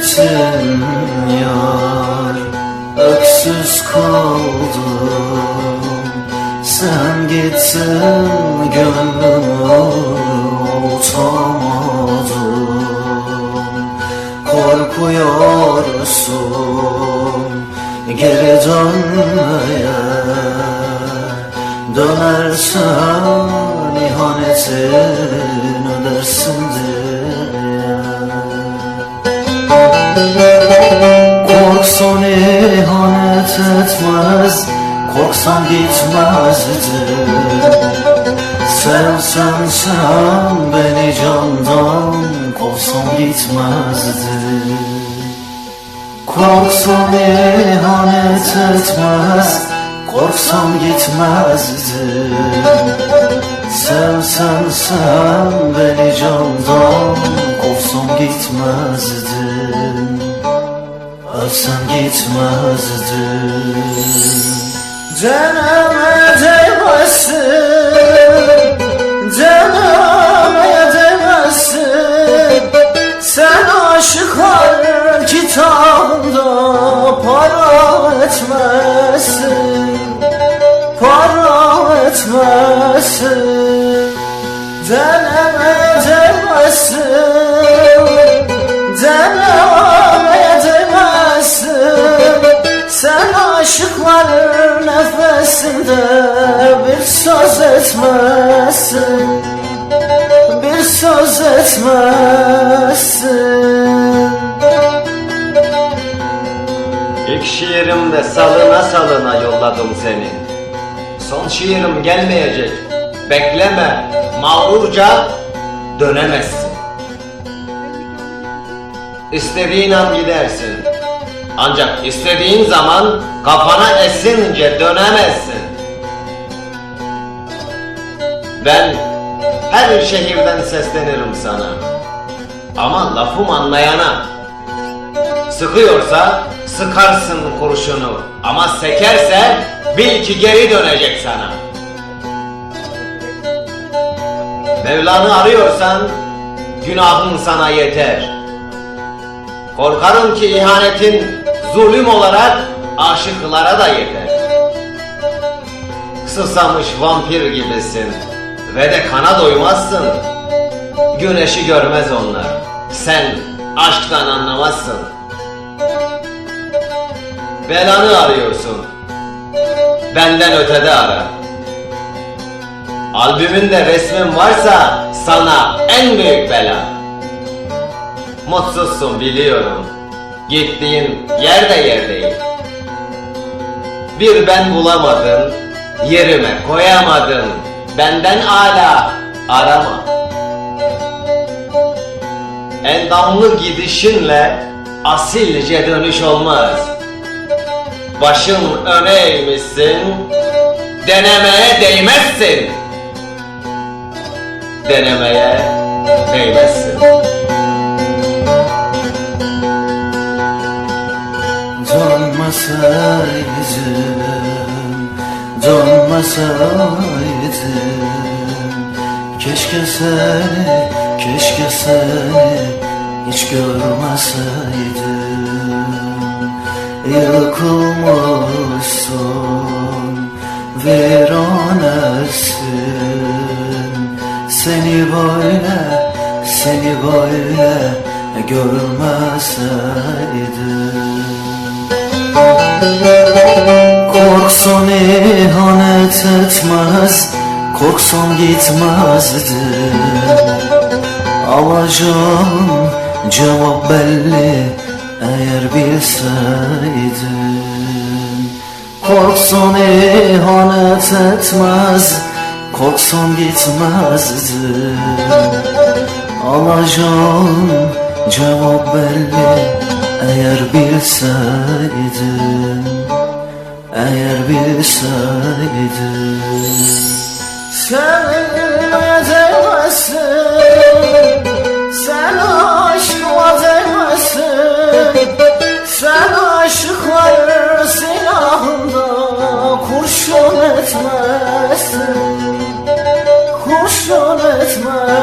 için yar Öksüz kaldım Sen gittin gönlüm oltamadım Korkuyorsun geri dönmeye. Dönersen ihanetin ödersin diye. Etmez Korksan gitmezdi Sevsen sen beni candan Kovsan gitmezdi Korksan ihanet etmez Korksan gitmezdi Sevsen sen beni candan Kovsan gitmezdin Ölsen gitmezdin Canıma değmezsin Canıma değmezsin Sen aşıklar kitabında para etmezsin. Para etmezsin. Canıma değmezsin etmezsin İlk şiirimde salına salına yolladım seni. Son şiirim gelmeyecek. Bekleme, mağrurca dönemezsin. İstediğin an gidersin. Ancak istediğin zaman kafana esince dönemezsin. Ben her şehirden seslenirim sana. Ama lafım anlayana, Sıkıyorsa sıkarsın kurşunu ama sekerse bil ki geri dönecek sana. Mevlanı arıyorsan günahın sana yeter. Korkarım ki ihanetin zulüm olarak aşıklara da yeter. Susamış vampir gibisin ve de kana doymazsın. Güneşi görmez onlar. Sen aşktan anlamazsın. Belanı arıyorsun. Benden ötede ara. Albümünde resmin varsa sana en büyük bela. Mutsuzsun biliyorum. Gittiğin yer de yer değil. Bir ben bulamadın, yerime koyamadın. Benden hala arama. Endamlı gidişinle asilce dönüş olmaz. Başın öne eğmişsin, denemeye değmezsin. Denemeye değmezsin. Dönmeseydim, dönmeseydim Keşke seni, keşke seni hiç görmeseydim Yıkılmışsın, viranesin Seni böyle, seni böyle görmeseydim Korksan ihanet etmez Korksan gitmezdi. Alacağım cevap belli Eğer bilseydin Korksan ihanet etmez Korksan gitmezdi. Alacağım cevap belli eğer bilseydin Eğer bilseydin sen vazifesin Sen aşık vazifesin Sen aşıkların silahında Kurşun etmezsin Kurşun etmezsin